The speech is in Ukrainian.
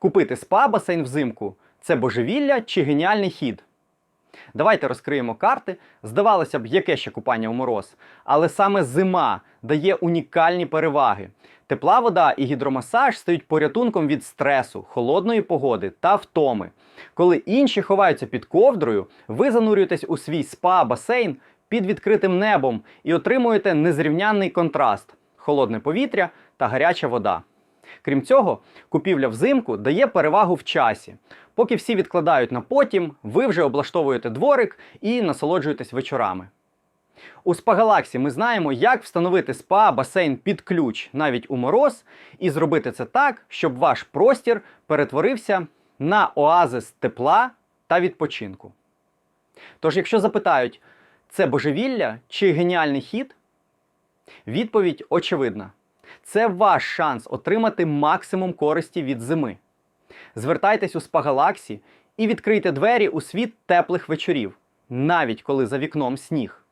Купити спа-басейн взимку це божевілля чи геніальний хід? Давайте розкриємо карти. Здавалося б, яке ще купання у мороз. Але саме зима дає унікальні переваги. Тепла вода і гідромасаж стають порятунком від стресу, холодної погоди та втоми. Коли інші ховаються під ковдрою, ви занурюєтесь у свій спа-басейн під відкритим небом і отримуєте незрівнянний контраст холодне повітря та гаряча вода. Крім цього, купівля взимку дає перевагу в часі. Поки всі відкладають на потім, ви вже облаштовуєте дворик і насолоджуєтесь вечорами. У Спагалаксі ми знаємо, як встановити спа басейн під ключ навіть у мороз, і зробити це так, щоб ваш простір перетворився на оазис тепла та відпочинку. Тож, якщо запитають, це божевілля чи геніальний хід? Відповідь очевидна. Це ваш шанс отримати максимум користі від зими. Звертайтесь у Спагалаксі і відкрийте двері у світ теплих вечорів, навіть коли за вікном сніг.